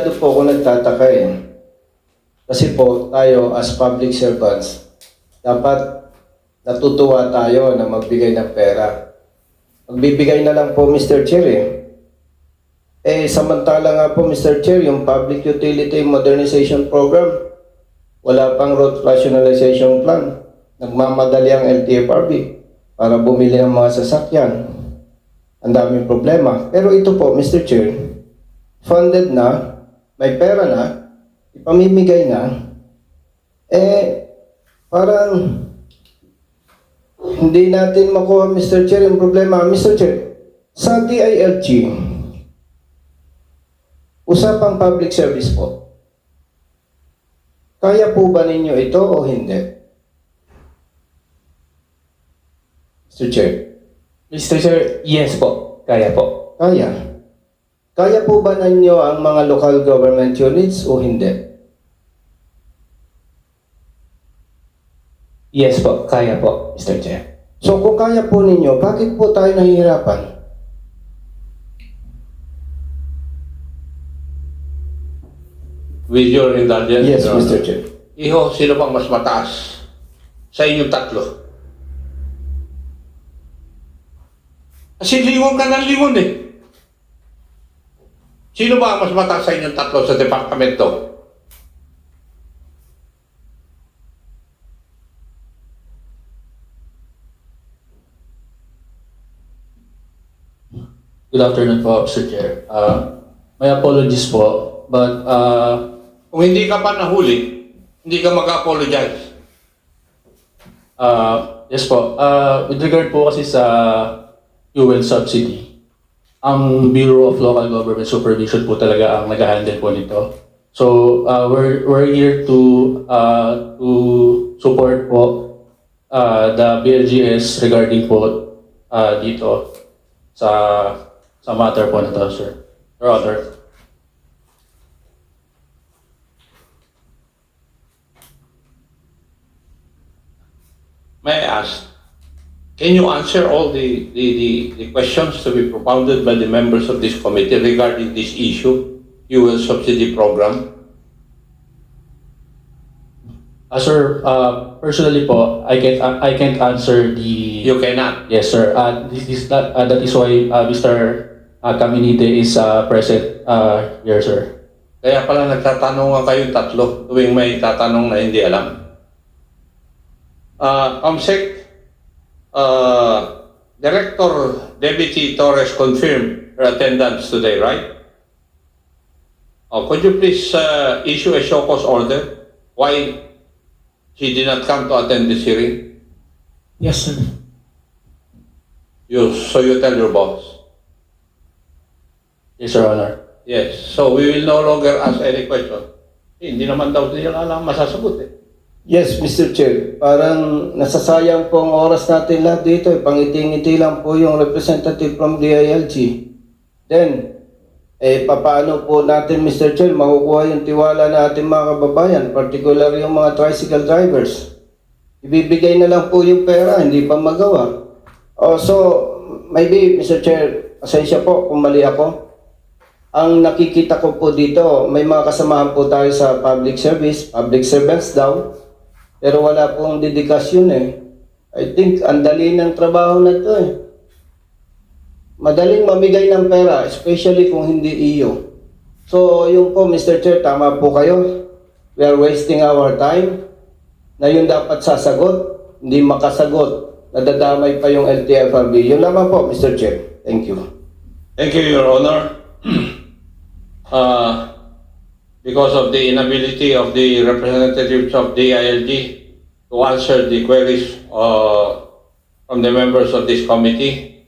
masyado po ako nagtataka eh. Kasi po, tayo as public servants, dapat natutuwa tayo na magbigay ng pera. Magbibigay na lang po, Mr. Chair eh. Eh, samantala nga po, Mr. Chair, yung Public Utility Modernization Program, wala pang road rationalization plan. Nagmamadali ang LTFRB para bumili ng mga sasakyan. Ang daming problema. Pero ito po, Mr. Chair, funded na, may pera na, ipamimigay na, eh, parang hindi natin makuha, Mr. Chair, yung problema. Mr. Chair, sa DILG, usapang public service po, kaya po ba ninyo ito o hindi? Mr. Chair, Mr. Chair, yes po. Kaya po. kaya. Kaya po ba ninyo ang mga local government units o hindi? Yes po. Kaya po, Mr. Chair. So kung kaya po ninyo, bakit po tayo nahihirapan? With your indulgence, Yes, Your Honor. Mr. Chair. Iho, sino bang mas mataas sa inyong tatlo? Kasi lingon ka ng lingon eh. Sino ba ang mas mataas sa inyong tatlo sa departamento? Good afternoon po, Sir Chair. Uh, my apologies po, but uh, Kung hindi ka pa nahuli, hindi ka mag-apologize. uh, yes po, uh, with regard po kasi sa fuel subsidy, ang Bureau of Local Government Supervision po talaga ang nag-handle po nito. So, uh, we're, we're here to, uh, to support po uh, the BLGS regarding po uh, dito sa sa matter po na to, sir. Or other. May ask, can you answer all the, the, the, the questions to be propounded by the members of this committee regarding this issue, fuel subsidy program? Uh, sir, uh, personally po, I can't I can't answer the You cannot. Yes, sir. Uh, this is that, uh, that is why uh, Mr. Uh, Caminite is uh, present uh, here, sir. Kaya pala nagtatanungan kayong tatlo tuwing may tatanong na hindi alam. Uh, Comsec, uh, Director Deputy Torres confirmed her attendance today, right? Oh, could you please uh, issue a show cause order? Why she did not come to attend this hearing? Yes, sir. You, so you tell your boss. Yes, Your Honor. Yes, so we will no longer ask any question. Eh, hindi naman daw nila alam masasagot eh. Yes, Mr. Chair. Parang nasasayang po ang oras natin lahat dito. Pangiti-ngiti lang po yung representative from DILG. Then, eh, papaano po natin, Mr. Chair, makukuha yung tiwala na ating mga kababayan, particular yung mga tricycle drivers. Ibibigay na lang po yung pera, hindi pa magawa. Oh, so, maybe, Mr. Chair, pasensya po kung mali ako. Ang nakikita ko po dito, may mga kasamahan po tayo sa public service, public servants daw, pero wala pong dedikasyon eh. I think ang dali ng trabaho na ito eh. Madaling mamigay ng pera, especially kung hindi iyo. So, yung po, Mr. Chair, tama po kayo. We are wasting our time na yun dapat sasagot, hindi makasagot. Nadadamay pa yung LTFRB. Yun lamang po, Mr. Chair. Thank you. Thank you, Your Honor. Uh, Because of the inability of the representatives of the ILG to answer the queries uh, from the members of this committee,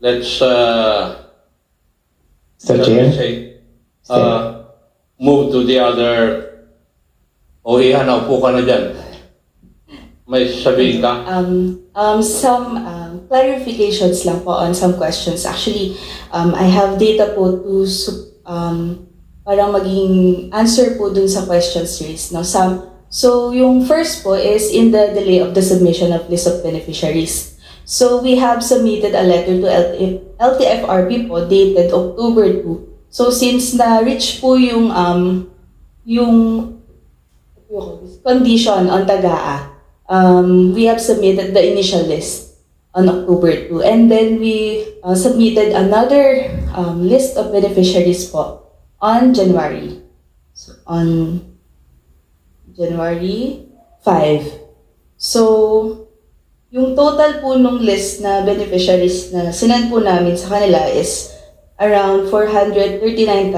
let's, uh, Mr. shall we Chair. say, uh, move to the other, o iyan, naupo ka na dyan. May sabihin ka? Um, um, some um, clarifications lang po on some questions. Actually, um, I have data po to sup- um, parang maging answer po dun sa questions raised. No? Some, so, yung first po is in the delay of the submission of list of beneficiaries. So, we have submitted a letter to LT- LTFRB po dated October 2 So since na-reach po yung um, yung condition on Tagaa, um, we have submitted the initial list on October 2. And then we uh, submitted another um, list of beneficiaries po on January. So, on January 5. So, yung total po nung list na beneficiaries na sinend po namin sa kanila is around 439,059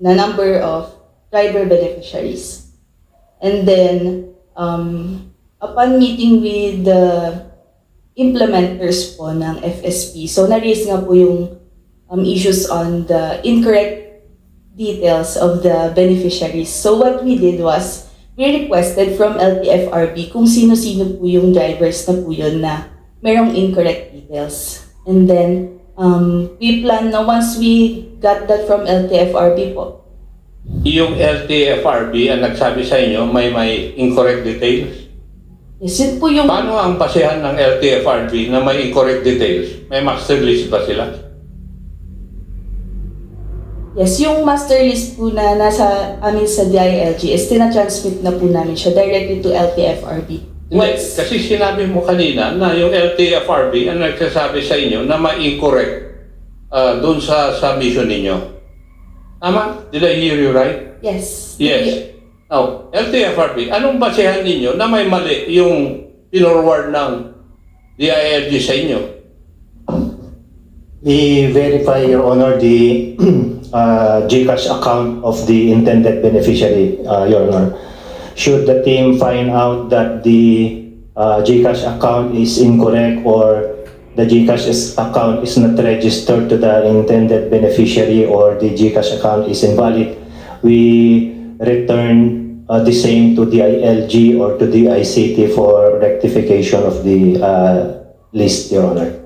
na number of driver beneficiaries. And then, um, upon meeting with the implementers po ng FSP, so na-raise nga po yung um, issues on the incorrect details of the beneficiaries. So what we did was, we requested from LTFRB kung sino-sino po yung drivers na po yun na merong incorrect details. And then, um, we plan na once we got that from LTFRB po, Yung LTFRB ang nagsabi sa inyo may may incorrect details. yes, yun po yung... Paano ang basehan ng LTFRB na may incorrect details? May master list ba sila? Yes, yung master list po na nasa amin sa DILG is tina-transmit na po namin siya directly to LTFRB. Hindi, Once, kasi sinabi mo kanina na yung LTFRB ang nagsasabi sa inyo na may incorrect uh, doon sa submission ninyo. Tama? Did I hear you right? yes. Yes. Now, LTFRB, anong basehan ninyo na may mali yung pinorward ng DILG sa inyo? We verify, Your Honor, the uh, GCash account of the intended beneficiary, uh, Your Honor. Should the team find out that the uh, GCash account is incorrect or the GCash account is not registered to the intended beneficiary or the GCash account is invalid, we return uh, the same to the ILG or to the ICT for rectification of the uh, list, Your Honor.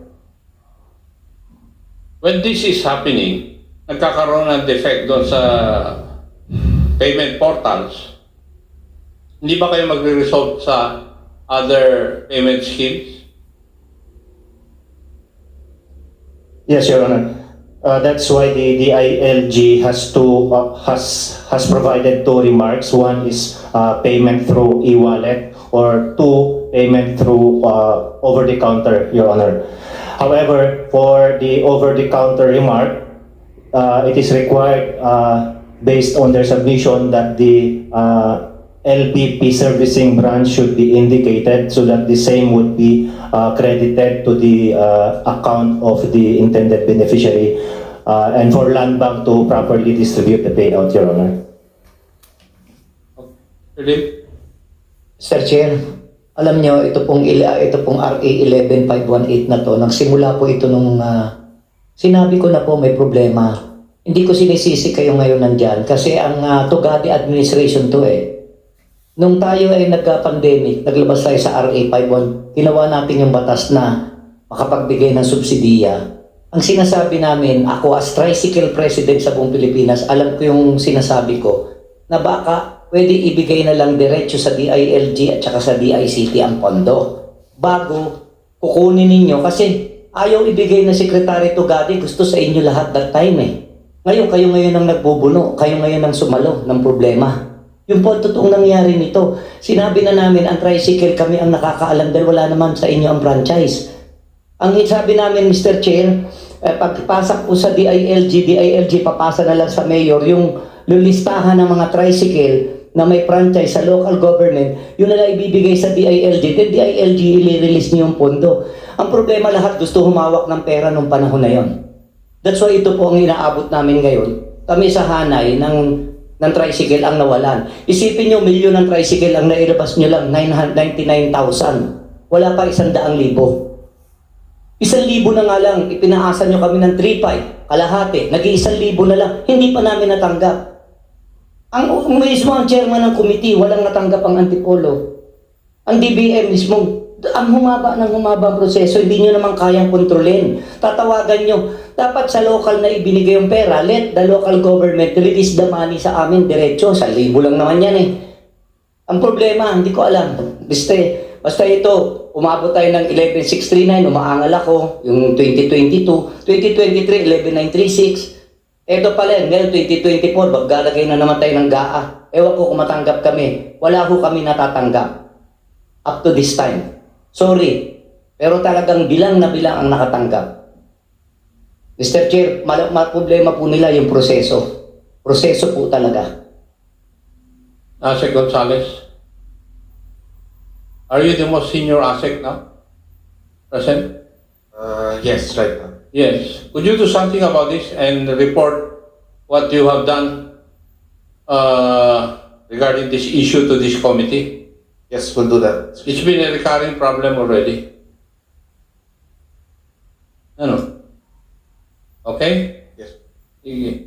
When this is happening, nagkakaroon ng defect doon sa payment portals, hindi ba kayo magre-result sa other payment schemes? Yes, Your Honor. Uh, that's why the, the ILG has two, uh, has, has provided two remarks. One is, uh, payment through e-wallet or two, payment through, uh, over-the-counter, Your Honor. However, for the over-the-counter remark, uh, it is required, uh, based on their submission that the, uh, LBP servicing branch should be indicated so that the same would be uh, credited to the uh, account of the intended beneficiary uh, and for land bank to properly distribute the payout, Your Honor. Philip? Sir Chair, alam nyo, ito pong, ito pong RA 11518 na to, nagsimula po ito nung ah, sinabi ko na po may problema. Hindi ko sinisisi kayo ngayon nandyan kasi ang uh, Tugadi administration to eh. Nung tayo ay nagka-pandemic, naglabas tayo sa RA 51, ginawa natin yung batas na makapagbigay ng subsidiya. Ang sinasabi namin, ako as tricycle president sa buong Pilipinas, alam ko yung sinasabi ko, na baka pwede ibigay na lang diretso sa DILG at saka sa DICT ang pondo. Bago kukunin ninyo kasi ayaw ibigay na Secretary Tugadi, gusto sa inyo lahat that time eh. Ngayon, kayo ngayon ang nagbubuno, kayo ngayon ang sumalo ng problema. Yung po ang totoong nangyari nito. Sinabi na namin ang tricycle kami ang nakakaalam dahil wala naman sa inyo ang franchise. Ang sabi namin, Mr. Chair, eh, pagpasok po sa DILG, DILG papasa na lang sa mayor yung lulistahan ng mga tricycle na may franchise sa local government, yun na lang ibibigay sa DILG. Then DILG, i-release niyo yung pondo. Ang problema lahat, gusto humawak ng pera nung panahon na yon. That's why ito po ang inaabot namin ngayon. Kami sa hanay ng, ng tricycle ang nawalan. Isipin nyo, milyon ng tricycle ang nailabas nyo lang, 999,000. Wala pa isang daang libo. Isang libo na nga lang, ipinaasa nyo kami ng 3.5, kalahati, nag-iisang libo na lang, hindi pa namin natanggap. Ang mismo ang chairman ng committee, walang natanggap ang antipolo. Ang DBM mismo, ang humaba ng humaba ang proseso, hindi nyo naman kayang kontrolin. Tatawagan nyo, dapat sa local na ibinigay yung pera, let the local government release the money sa amin diretso. Sa libo lang naman yan eh. Ang problema, hindi ko alam. Basta, basta ito, umabot tayo ng 11639, umaangal ako, yung 2022, 2023, 11936. Ito pala, ngayon 2024, maglalagay na naman tayo ng GAA. Ewan ko kung matanggap kami. Wala ko kami natatanggap. Up to this time. Sorry. Pero talagang bilang na bilang ang nakatanggap. Mr. Chair, mal- ma- problema po nila yung proseso. Proseso po talaga. Asek Gonzalez. Are you the most senior Asek now? Present? Uh, yes, right now. Yes. Could you do something about this and report what you have done uh, regarding this issue to this committee? Yes, we'll do that. It's been a recurring problem already. Ano? Okay? Yes. Sige.